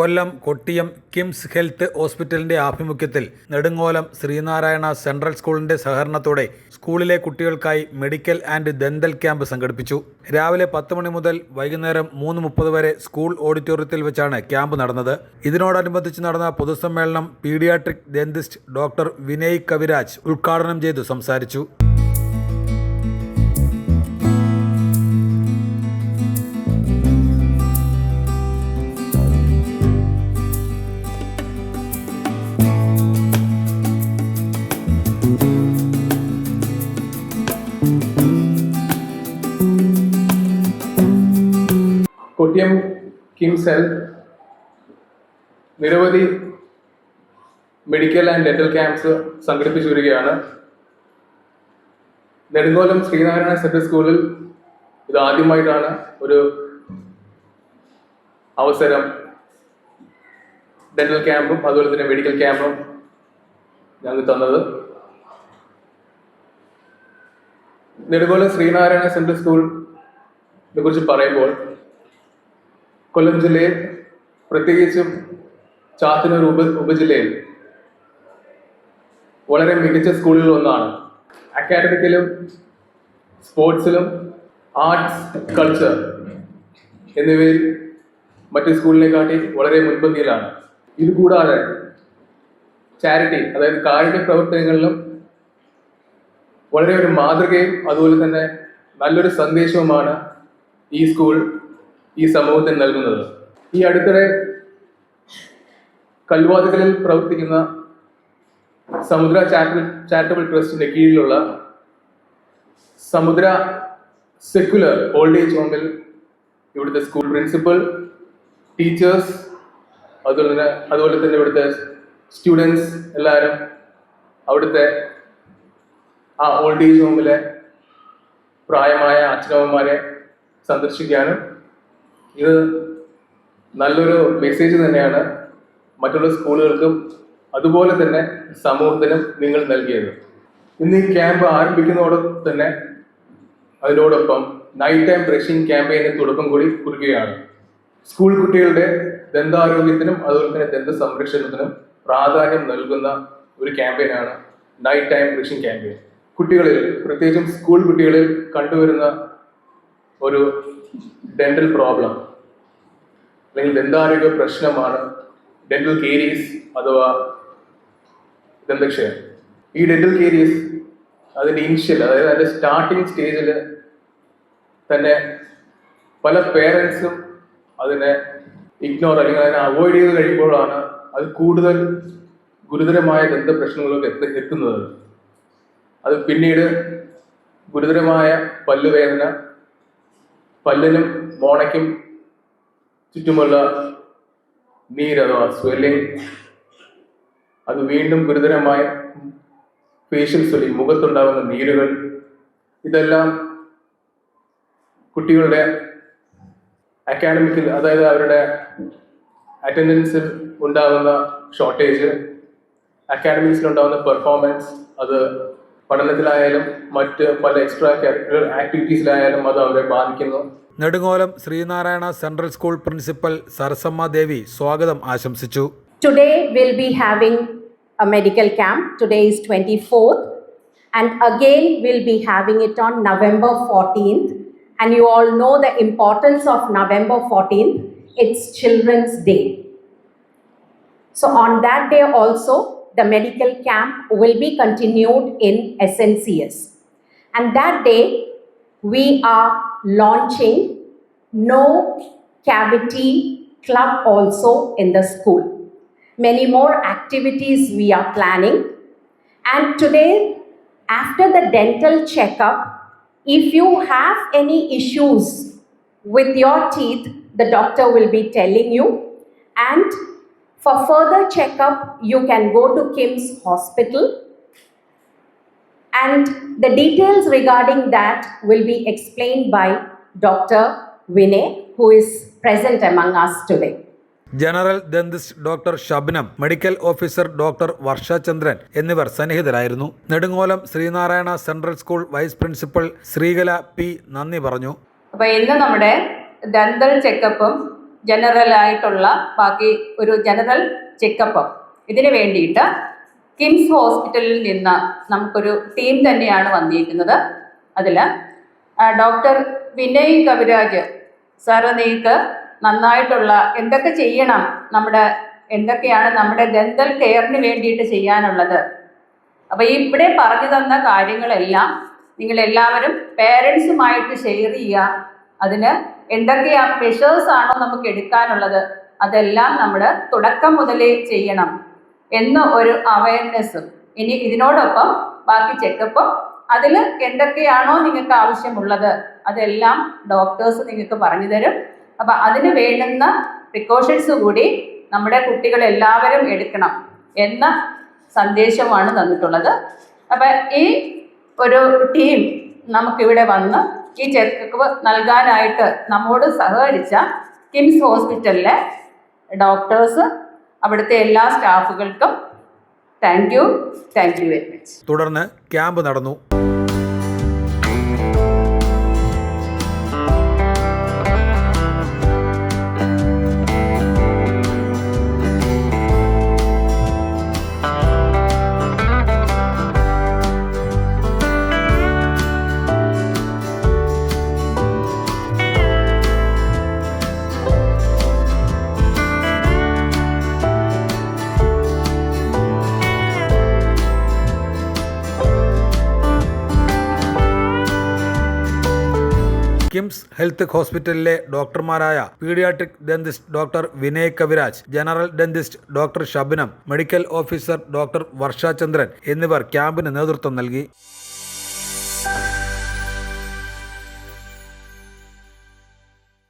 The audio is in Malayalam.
കൊല്ലം കൊട്ടിയം കിംസ് ഹെൽത്ത് ഹോസ്പിറ്റലിന്റെ ആഭിമുഖ്യത്തിൽ നെടുങ്ങോലം ശ്രീനാരായണ സെൻട്രൽ സ്കൂളിന്റെ സഹകരണത്തോടെ സ്കൂളിലെ കുട്ടികൾക്കായി മെഡിക്കൽ ആൻഡ് ദന്തൽ ക്യാമ്പ് സംഘടിപ്പിച്ചു. രാവിലെ പത്ത് മണി മുതൽ വൈകുന്നേരം മൂന്ന് മുപ്പത് വരെ സ്കൂൾ ഓഡിറ്റോറിയത്തിൽ വെച്ചാണ് ക്യാമ്പ് നടന്നത്. ഇതിനോടനുബന്ധിച്ച് നടന്ന പൊതുസമ്മേളനം pediatric dentist doctor Vinay Kaviraj ഉദ്ഘാടനം ചെയ്തു സംസാരിച്ചു. കൊട്ടിയം കിംസ് ഹെൽത്ത് നിരവധി മെഡിക്കൽ ആൻഡ് ഡെന്റൽ ക്യാമ്പ്സ് സംഘടിപ്പിച്ചു വരികയാണ് നെടുങ്കോലം ശ്രീനാരായണ സെൻട്രൽ സ്കൂളിൽ ഇത് ആദ്യമായിട്ടാണ് ഒരു അവസരം. ഡെന്റൽ ക്യാമ്പും അതുപോലെ തന്നെ മെഡിക്കൽ ക്യാമ്പും ഞങ്ങൾ തന്നത്. നെടുങ്കോലം ശ്രീനാരായണ സെൻട്രൽ സ്കൂളിനെ കുറിച്ച് പറയുമ്പോൾ കൊല്ലം ജില്ലയിൽ പ്രത്യേകിച്ചും ചാത്തന്നൂർ ഉപ ഉപജില്ലയിൽ വളരെ മികച്ച സ്കൂളുകളിൽ ഒന്നാണ്. അക്കാഡമിക്കിലും സ്പോർട്സിലും ആർട്സ് കൾച്ചർ എന്നിവയിൽ മറ്റ് സ്കൂളിനെക്കാട്ടി വളരെ മുൻപന്തിയിലാണ്. ഇതുകൂടാതെ ചാരിറ്റി അതായത് കാരുണ്യ പ്രവർത്തനങ്ങളിലും വളരെ ഒരു മാതൃകയും അതുപോലെ തന്നെ നല്ലൊരു സന്ദേശവുമാണ് ഈ സ്കൂൾ ഈ സമൂഹത്തിന് നൽകുന്നത്? ഈ അടുത്തിടെ കൽവാതുകളിൽ പ്രവർത്തിക്കുന്ന സമുദ്ര ചാരിറ്റബിൾ ചാരിറ്റബിൾ ട്രസ്റ്റിന്റെ കീഴിലുള്ള സമുദ്ര സെക്യുലർ ഓൾഡ് ഏജ് ഹോമിൽ ഇവിടുത്തെ സ്കൂൾ പ്രിൻസിപ്പൽ ടീച്ചേഴ്സ് അതുപോലെ തന്നെ അതുപോലെ തന്നെ ഇവിടുത്തെ സ്റ്റുഡൻസ് എല്ലാവരും അവിടുത്തെ ആ ഓൾഡ് ഏജ് ഹോമിലെ പ്രായമായ അച്ഛനമ്മമാരെ സന്ദർശിക്കാനും ഇത് നല്ലൊരു മെസ്സേജ് തന്നെയാണ് മറ്റുള്ള സ്കൂളുകൾക്കും അതുപോലെ തന്നെ സമൂഹത്തിനും നിങ്ങൾ നൽകിയത്. ഇന്ന് ഈ ക്യാമ്പ് ആരംഭിക്കുന്നതോടൊപ്പം തന്നെ അതിനോടൊപ്പം നൈറ്റ് ടൈം ബ്രഷിംഗ് ക്യാമ്പയിന് തുടക്കം കൂടി കുറിക്കുകയാണ്. സ്കൂൾ കുട്ടികളുടെ ദന്താരോഗ്യത്തിനും അതുപോലെ തന്നെ ദന്ത സംരക്ഷണത്തിനും പ്രാധാന്യം നൽകുന്ന ഒരു ക്യാമ്പയിനാണ് നൈറ്റ് ടൈം ബ്രഷിംഗ് ക്യാമ്പയിൻ കുട്ടികളിൽ പ്രത്യേകിച്ചും സ്കൂൾ കുട്ടികളിൽ കണ്ടുവരുന്ന ഒരു ഡെന്റൽ പ്രോബ്ലം അല്ലെങ്കിൽ ദന്താരോഗ്യ പ്രശ്നമാണ്. ഡെന്റൽ കേരീസ് അഥവാ ദന്തക്ഷയം ഈ ഡെന്റൽ കേരീസ് അതിന്റെ ഇനിഷ്യൽ അതായത് അതിന്റെ സ്റ്റാർട്ടിങ് സ്റ്റേജിൽ തന്നെ പല പേരൻസും അതിനെ ഇഗ്നോർ അല്ലെങ്കിൽ അതിനെ അവോയ്ഡ് ചെയ്ത് കഴിയുമ്പോഴാണ് അത് കൂടുതൽ ഗുരുതരമായ ദന്ത പ്രശ്നങ്ങളിലേക്ക് എത്തി എത്തുന്നത്. അത് പിന്നീട് ഗുരുതരമായ പല്ലുവേദന പല്ലിനും മോണയ്ക്കും ചുറ്റുമുള്ള നീര് അഥവാ സ്വെല്ലിംഗ് അത് വീണ്ടും ഗുരുതരമായ ഫേഷ്യൽ സ്വെല്ലിംഗ് മുഖത്തുണ്ടാകുന്ന നീരുകൾ ഇതെല്ലാം കുട്ടികളുടെ അക്കാഡമിക്കിൽ അതായത് അവരുടെ അറ്റൻഡൻസിൽ ഉണ്ടാകുന്ന ഷോർട്ടേജ് അക്കാഡമിക്സിൽ ഉണ്ടാകുന്ന പെർഫോമൻസ് അത് പഠനത്തിലായാലും മറ്റ് പല എക്സ്ട്രാ ആക്ടിവിറ്റീസിലായാലും അത് അവരെ ബാധിക്കുന്നു. Nedungolam Sreenarayana central school principal Sarasamma Devi സ്വാഗതം ആശംസിച്ചു. Today will be having a medical camp today is twenty fourth and again will be having it on November fourteen and you all know the importance of November fourteen it's children's day so on that day also the medical camp will be continued in SNCS. And that day, we are launching No Cavity Club also in the school. Many more activities we are planning. And today, after the dental checkup, if you have any issues with your teeth, the doctor will be telling you. And for further checkup, you can go to Kim's Hospital. And the details regarding that will be explained by Dr. Vinay, who is present among us today. General dentist doctor Shabnam medical officer doctor Varshachandran എന്നിവർ സന്നിഹിതരായിരുന്നു Nedungolam Sreenarayana central school vice principal Sreekala P നന്ദി പറഞ്ഞു അപ്പൊ ഇന്ന് നമ്മുടെ ദന്തൽ ചെക്കപ്പും ജനറൽ ആയിട്ടുള്ള ബാക്കി ഒരു ജനറൽ ചെക്കപ്പ് ഇതിന് വേണ്ടിയിട്ട് കിംസ് ഹോസ്പിറ്റലിൽ നിന്ന് നമുക്കൊരു ടീം തന്നെയാണ് വന്നിരിക്കുന്നത്. അതിൽ ഡോക്ടർ വിനയ് കവിരാജ് സാറ് നിങ്ങൾക്ക് നന്നായിട്ടുള്ള എന്തൊക്കെ ചെയ്യണം നമ്മുടെ എന്തൊക്കെയാണ് നമ്മുടെ ദന്തൽ കെയറിന് വേണ്ടിയിട്ട് ചെയ്യാനുള്ളത്. അപ്പോൾ ഇവിടെ പറഞ്ഞു തന്ന കാര്യങ്ങളെല്ലാം നിങ്ങളെല്ലാവരും പേരൻസുമായിട്ട് ഷെയർ ചെയ്യുക. അതിന് എന്തൊക്കെയാ മെഷേഴ്സ് ആണോ നമുക്ക് എടുക്കാനുള്ളത് അതെല്ലാം നമ്മൾ തുടക്കം മുതലേ ചെയ്യണം എന്ന ഒരു അവയർനെസ്സും ഇനി ഇതിനോടൊപ്പം ബാക്കി ചെക്കപ്പും അതിൽ എന്തൊക്കെയാണോ നിങ്ങൾക്ക് ആവശ്യമുള്ളത് അതെല്ലാം ഡോക്ടേഴ്സ് നിങ്ങൾക്ക് പറഞ്ഞു തരും. അപ്പം അതിന് വേണ്ടുന്ന പ്രിക്കോഷൻസ് കൂടി നമ്മുടെ കുട്ടികൾ എല്ലാവരും എടുക്കണം എന്ന സന്ദേശമാണ് തന്നിട്ടുള്ളത്. അപ്പം ഈ ഒരു ടീം നമുക്കിവിടെ വന്ന് ഈ ചെക്കപ്പ് നൽകാനായിട്ട് നമ്മോട് സഹകരിച്ച കിംസ് ഹോസ്പിറ്റലിലെ ഡോക്ടേഴ്സ് അവിടുത്തെ എല്ലാ സ്റ്റാഫുകൾക്കും thank you thank you very much തുടർന്ന് ക്യാമ്പ് നടന്നു. കിംസ് ഹെൽത്ത് ഹോസ്പിറ്റലിലെ ഡോക്ടർമാരായ pediatric dentist doctor Vinay Kaviraj general dentist doctor Shabnam medical officer doctor Varsha Chandran എന്നിവർ ക്യാമ്പിന് നേതൃത്വം നൽകി.